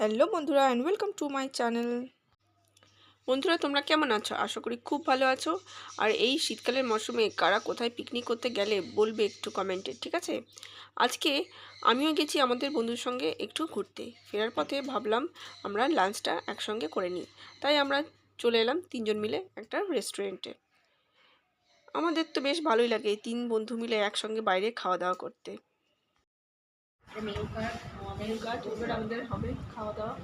Hello বন্ধুরা and welcome to my channel বন্ধুরা, তোমরা কেমন আছো? আশা করি খুব ভালো আছো। আর এই শীতকালের মরশুমে কারা কোথায় পিকনিক করতে গেলে বলবে একটু কমেন্টে ঠিক আছে? আজকে আমিও গেছি আমাদের বন্ধুর সঙ্গে একটু ঘুরতে। ফেরার পথে ভাবলাম আমরা লাঞ্চটা একসঙ্গে করে নিই। তাই আমরা চলে এলাম তিনজন মিলে একটা রেস্টুরেন্টে আমাদের তো বেশ ভালোই লাগে তিন বন্ধু মিলে একসঙ্গে বাইরে খাওয়া দাওয়া করতে মেনু কার্ড এবার আমাদের হবে খাওয়া দাওয়া।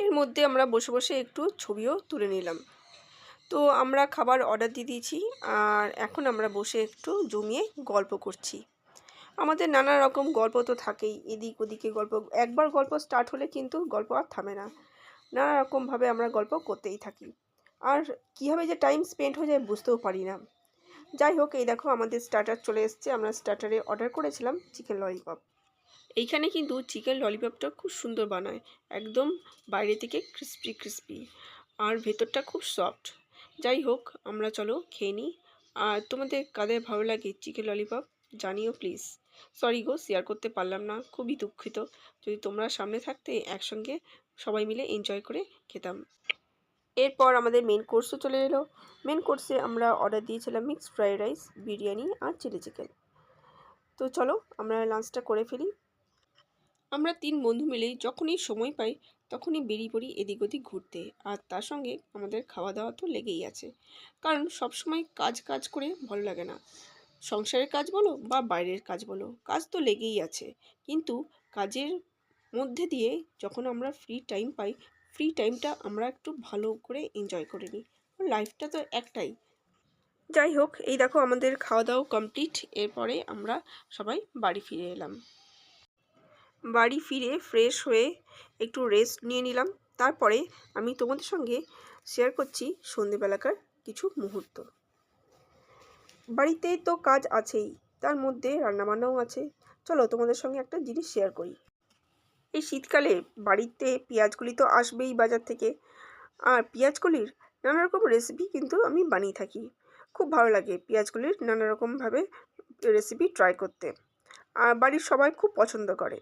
এর মধ্যে আমরা বসে বসে একটু ছবিও তুলে নিলাম। তো আমরা খাবার অর্ডার দিয়ে দিয়েছি, আর এখন আমরা বসে একটু জমিয়ে গল্প করছি। আমাদের নানা রকম গল্প তো থাকেই, এদিক ওদিকে গল্প। একবার গল্প স্টার্ট হলে কিন্তু গল্প আর থামে না। নানা রকমভাবে আমরা গল্প করতেই থাকি। আর কীভাবে যে টাইম স্পেন্ড হয়ে যায় বুঝতেও পারি না। যাই হোক এই দেখো আমাদের স্টার্টার চলে এসছে। আমরা স্টার্টারে অর্ডার করেছিলাম চিকেন ললিপপ এইখানে কিন্তু চিকেন ললিপপটা খুব সুন্দর বানায়। একদম বাইরে থেকে ক্রিস্পি ক্রিস্পি আর ভেতরটা খুব সফট যাই হোক আমরা চলো খেয়ে নিই। আর তোমাদের কাদের ভালো লাগে চিকেন ললিপপ জানিও প্লিজ সরি গো শেয়ার করতে পারলাম না, খুবই দুঃখিত। যদি তোমরা সামনে থাকতে একসঙ্গে সবাই মিলে এনজয় করে খেতাম। এরপর আমাদের মেন কোর্সও চলে এলো। মেন কোর্সে আমরা অর্ডার দিয়েছিলাম মিক্সড ফ্রাইড রাইস বিরিয়ানি আর চিলি চিকেন তো চলো আমরা লাঞ্চটা করে ফেলি। আমরা তিন বন্ধু মিলেই যখনই সময় পাই, তখনই বেরিয়ে পড়ি এদিক ওদিক ঘুরতে। আর তার সঙ্গে আমাদের খাওয়া দাওয়া তো লেগেই আছে। কারণ সবসময় কাজ কাজ করে ভালো লাগে না। সংসারের কাজ বলো বা বাইরের কাজ বলো, কাজ তো লেগেই আছে। কিন্তু কাজের মধ্যে দিয়ে যখন আমরা ফ্রি টাইম পাই ফ্রি টাইমটা আমরা একটু ভালো করে এনজয় করে নিই। লাইফটা তো একটাই। যাই হোক, এই দেখো আমাদের খাওয়া দাওয়া কমপ্লিট এরপরে আমরা সবাই বাড়ি ফিরে এলাম। বাড়ি ফিরে ফ্রেশ হয়ে একটু রেস্ট নিয়ে নিলাম। তারপরে আমি তোমাদের সঙ্গে শেয়ার করছি সন্ধেবেলাকার কিছু মুহূর্ত। বাড়িতে তো কাজ আছেই, তার মধ্যে রান্নাবান্নাও আছে। চলো তোমাদের সঙ্গে একটা জিনিস শেয়ার করি। এই শীতকালে বাড়িতে পেঁয়াজগুলি তো আসবেই বাজার থেকে। আর পেঁয়াজগুলির নানা রকম রেসিপি কিন্তু আমি বানিয়ে থাকি। খুব ভালো লাগে পেঁয়াজগুলির নানা রকমভাবে রেসিপি ট্রাই করতে। আর বাড়ির সবাই খুব পছন্দ করে।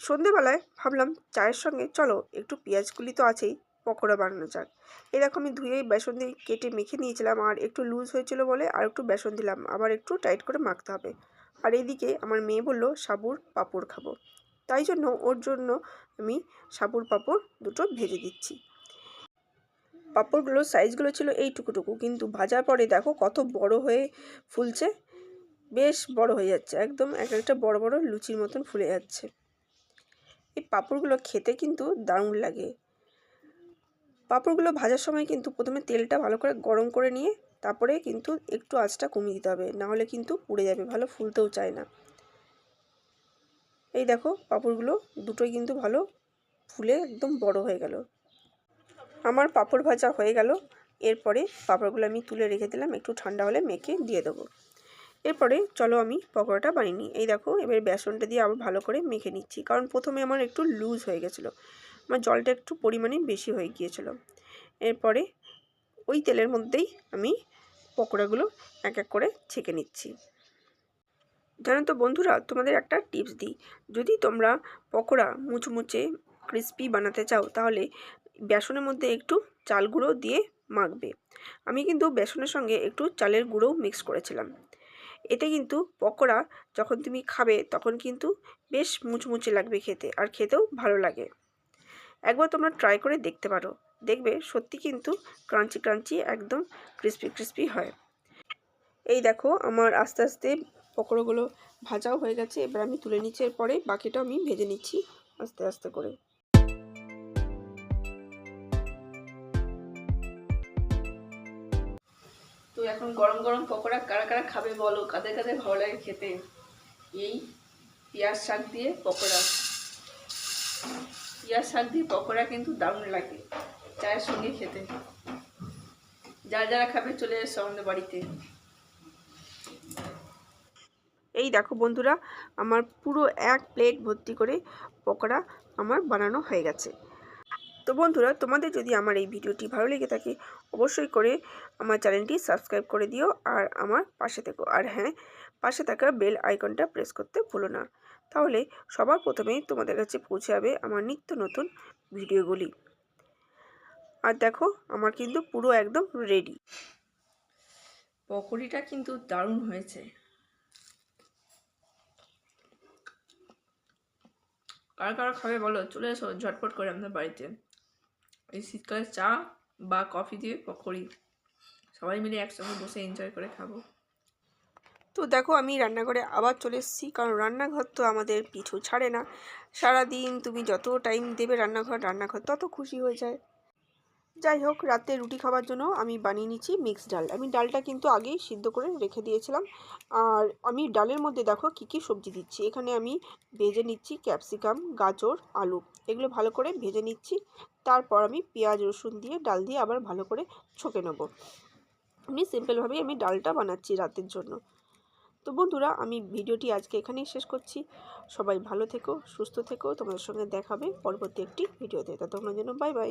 সন্ধেবেলায় ভাবলাম চায়ের সঙ্গে, চলো একটু পেঁয়াজগুলি তো আছেই, পকোড়া বানানো যাক। এরকম আমি ধুয়ে বেসন দিয়ে কেটে মেখে নিয়েছিলাম, আর একটু লুজ হয়েছিল বলে আর একটু বেসন দিলাম, আবার একটু টাইট করে মাখতে হবে। আর এইদিকে আমার মেয়ে বলল, সাবুর পাঁপড় খাব। তাই জন্য ওর জন্য আমি সাবুর পাঁপড় দুটো ভেজে দিচ্ছি। পাঁপড়গুলোর সাইজগুলো ছিল এইটুকুটুকু, কিন্তু ভাজার পরে দেখো কত বড় হয়ে ফুলছে, বেশ বড় হয়ে যাচ্ছে, একদম এক একটা বড় বড় লুচির মতন ফুলে যাচ্ছে। এই পাঁপড়গুলো খেতে কিন্তু দারুণ লাগে। পাঁপড়গুলো ভাজার সময় কিন্তু প্রথমে তেলটা ভালো করে গরম করে নিয়ে, তারপরে কিন্তু একটু আঁচটা কমিয়ে দিতে হবে, নাহলে কিন্তু পুড়ে যাবে, ভালো ফুলতেও চায় না। এই দেখো পাঁপড়গুলো, দুটোই কিন্তু ভালো ফুলে একদম বড় হয়ে গেল। আমার পাঁপড় ভাজা হয়ে গেল, এরপরে পাঁপড়গুলো আমি তুলে রেখে দিলাম, একটু ঠান্ডা হলে মেখে দিয়ে দেবো। এরপরে চলো আমি পকোড়াটা বানিয়ে এই দেখো, এবার বেসনটা দিয়ে আবার ভালো করে মেখে নিচ্ছি, কারণ প্রথমে আমার একটু লুজ হয়ে গেছিল, আমার জলটা একটু পরিমাণে বেশি হয়ে গিয়েছিল। এরপরে ওই তেলের মধ্যেই আমি পকোড়াগুলো এক এক করে ছেঁকে নিচ্ছি। জানো তো বন্ধুরা, তোমাদের একটা টিপস দিই। যদি তোমরা পকোড়া মুচমুচে ক্রিস্পি বানাতে চাও, তাহলে বেসনের মধ্যে একটু চাল গুঁড়ো দিয়ে মাখবে। আমি কিন্তু বেসনের সঙ্গে একটু চালের গুঁড়োও মিক্স করেছিলাম। এতে কিন্তু পকোড়া যখন তুমি খাবে, তখন কিন্তু বেশ মুচমুচে লাগবে খেতে আর খেতেও ভালো লাগে। একবার তোমরা ট্রাই করে দেখতে পারো। দেখবে সত্যি কিন্তু ক্রাঞ্চি ক্রাঞ্চি একদম ক্রিস্পি ক্রিস্পি হয়। এই দেখো, আমার আস্তে আস্তে পকোড়াগুলো ভাজাও হয়ে গেছে, এবার আমি তুলে নিচ্ছি, এরপরে বাকিটাও আমি ভেজে নিচ্ছি আস্তে আস্তে করে। তো এখন গরম গরম পকোড়া কারা কারা খাবে বলো? কাদের কাদের ভালো লাগে খেতে? এই পেঁয়াজ শাক দিয়ে পকোড়া। পেঁয়াজ শাক দিয়ে পকোড়া কিন্তু দারুণ লাগে, চায়ের সঙ্গে খেতে। যারা যারা খাবে চলে এসো আমাদের বাড়িতে। এই দেখো বন্ধুরা, আমার পুরো এক প্লেট ভর্তি করে পকোড়া আমার বানানো হয়ে গেছে। তো বন্ধুরা, তোমাদের যদি আমার এই ভিডিওটি ভালো লেগে থাকে, অবশ্যই করে আমার চ্যানেলটি সাবস্ক্রাইব করে দিও আর আমার পাশে থেকো। আর হ্যাঁ পাশে থাকা বেল আইকনটা প্রেস করতে ভুলো না। তাহলে সবার প্রথমেই তোমাদের কাছে পৌঁছে যাবে আমার নিত্য নতুন ভিডিওগুলি। আর দেখো, আমার কিন্তু পুরো একদম রেডি পকোড়িটা কিন্তু দারুণ হয়েছে। কার কারা খাবে বলো? চলে এসো, ঝটপট করে আমাদের বাড়িতে। এই শীতকালে চা বা কফি দিয়ে পকড়ি। সবাই মিলে একসঙ্গে বসে এনজয় করে খাব। তো দেখো, আমি রান্নাঘরে আবার চলে এসেছি, কারণ রান্নাঘর তো আমাদের পিছু ছাড়ে না। সারাদিন তুমি যত টাইম দেবে রান্নাঘর রান্নাঘর তত খুশি হয়ে যায়। যাই হোক, রাতে রুটি খাবার জন্য আমি বানিয়ে নিচ্ছি মিক্স ডাল। আমি ডালটা কিন্তু আগেই সিদ্ধ করে রেখে দিয়েছিলাম। আর আমি ডালের মধ্যে দেখো কী কী সবজি দিচ্ছি। এখানে আমি ভেজে নিচ্ছি ক্যাপসিকাম, গাজর, আলু। এগুলো ভালো করে ভেজে নিচ্ছি। তারপর আমি পেঁয়াজ, রসুন দিয়ে ডাল দিয়ে আবার ভালো করে ছকে নেব। আমি সিম্পলভাবেই আমি ডালটা বানাচ্ছি রাতের জন্য। তো বন্ধুরা, আমি ভিডিওটি আজকে এখানেই শেষ করছি। সবাই ভালো থেকো, সুস্থ থেকো। তোমাদের সঙ্গে দেখাবে পরবর্তী একটি ভিডিওতে। তোমরা যেন বাই বাই